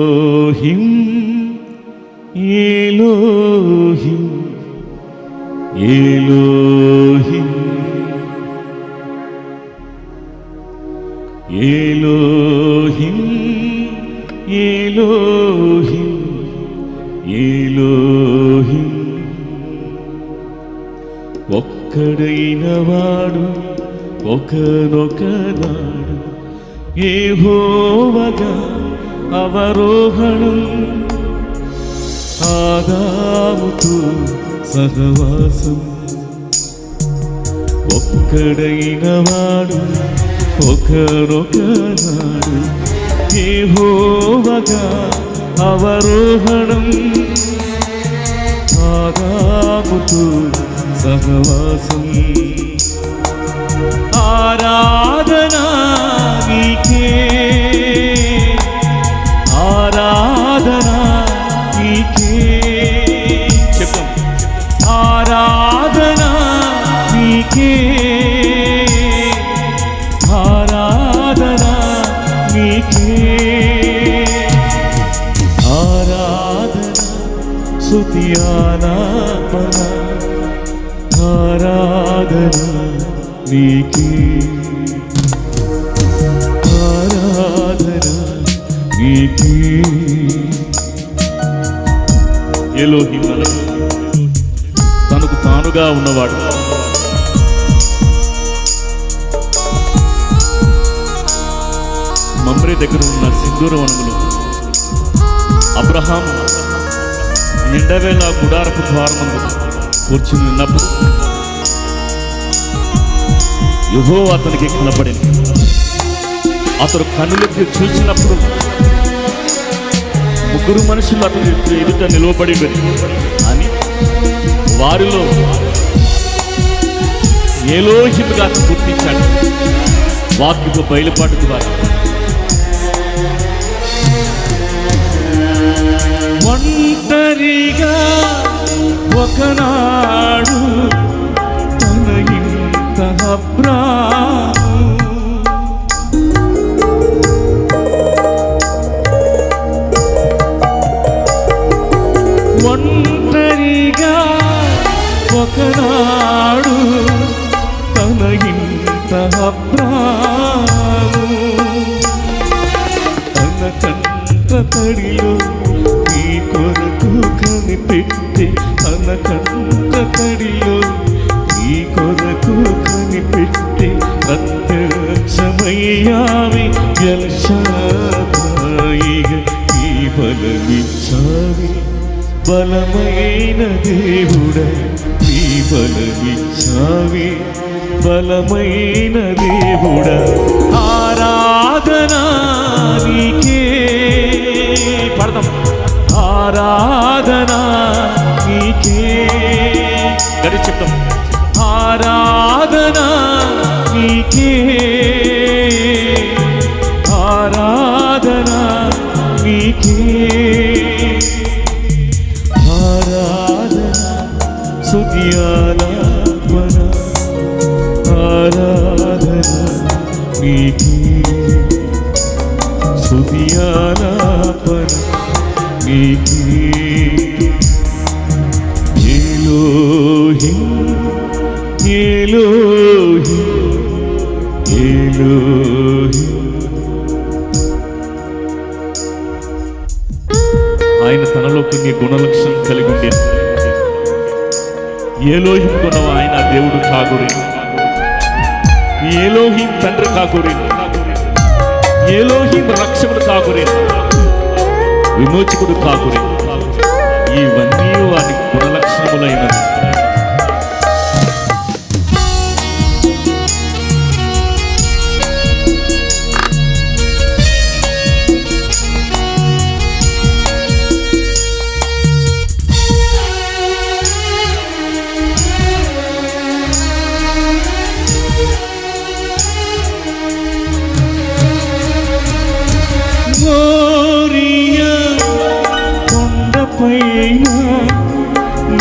Elohim, Elohim, Elohim, Elohim, Elohim, Elohim. ఒక్కడైన వాడు ఒకనొకనాడు ఏహోవగా అవరోహణం ఆదాముతో సహవాసం ఒక్కడైన వాడు ఒకనొకనాడు ఏహోవగా అవరోహణం ఆదాముతో సహవాసం ఆరాధనా నీకే ఆరాధనా సుతియానాపన ఆరాధన నీకే. ఆరాధన నీకే. ఎలోహిం తనకు తానుగా ఉన్నవాడు. మమ్రే దగ్గర ఉన్న సింధూర వనములు. అబ్రహాం నిండవేళ గుడారపు ద్వారమందు కూర్చుని ఉన్నప్పుడు యుహో అతనికి కనపడింది అతడు కనులకి చూసినప్పుడు ముగ్గురు మనుషులు అతని ఎదుట నిలవబడి అని వారిలో ఏలోహితుగా గుర్తించాడు. వాక్యపు బయలుపాటు ద్వారా ఒకనాడు తన ఇంత అబ్రాము ఒంటరిగా ఒకనాడు తన ఇంత అబ్రాము తన కంట తడిలో నీ కొరకు కనిపెట్టి తన కంట తడిలో నీ కొరకు కనిపెట్టి ప్రత్యక్షమయ్యావి గెలిచాయిగా ఈ బలమిచ్చావి. బలమైన దేవుడ నీ బలమిచ్చావి. బలమైన దేవుడ ఆరాధనా నీకే. పడదాం ఆరాధన చెప్తాం ఆరాధన నీకే. ఆరాధన నీకే. ఆరాధన సుఖియాలాపన ఆరాధన నీకే. గుణలక్షణం కలిగి ఉండే ఏలోహిం గుణం ఆయన దేవుడు కాగురి. ఏలోహిం తండ్రి కాగురి. ఏలోహిం రక్షకుడు కాగురి. విమోచకుడు కాగురి.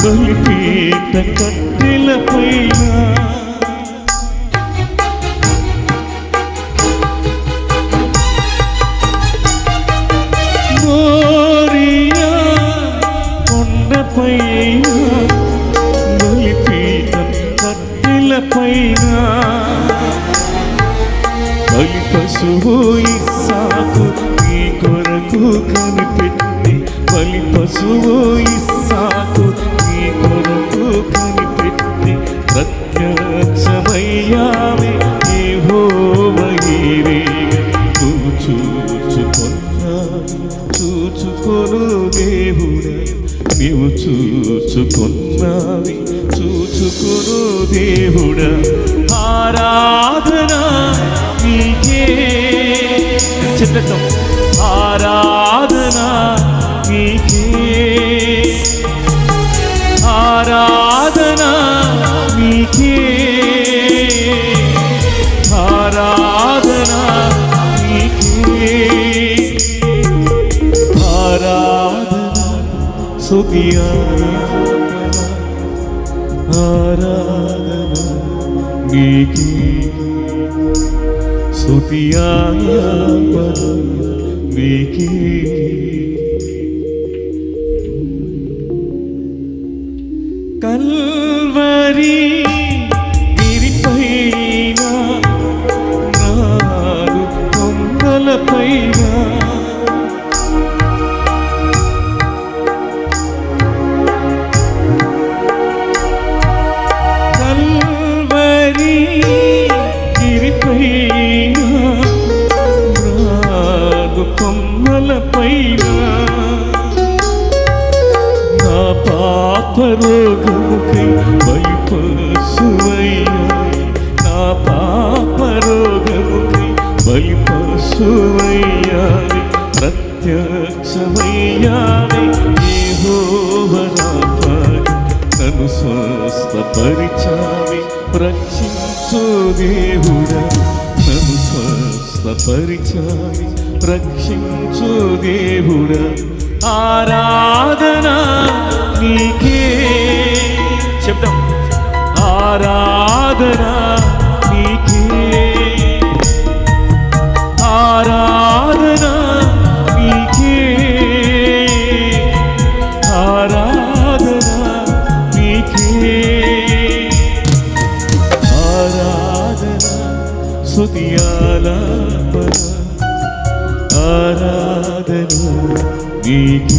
బలిపీట కట్టెలపైన మోరియా కొండపైన బలిపీట కట్టెలపైన బలి పశువు సాకు నీ కొరకు కను బలి పశువు ఇస్సాకు నీ కొరకు కనిపెట్టి ప్రత్యక్షమయ్యావే యెహోవయీరే నువ్వు చూచుకున్నా చూచుకొను దేవుడా. నీవు చూచుకున్నావి చూచుకొను దేవుడా. ఆరాధన నీకే. చెప్పేద్దాం ఆరాధనా సుఖియారాధన ఆరాధన నీకే స్తుతియారాధన నీకే కల్వరి గిరిపైన పాప రోగముకై నా పాప రోగముకై బలిపశువయ్యాయి ప్రత్యక్షమయ్యాయి యెహోవరాఫాయి నన్ను స్వస్థపరిచావి. రక్షించు దేవుడా నన్ను స్వస్థపరిచావి. రక్షించు దేవుడా ఆరాధన నీకే. చెప్తాం ఆరాధన నీకే. ఆరాధన నీకే. ఆరాధన నీకే. ఆరాధన సుతియాలా నీకే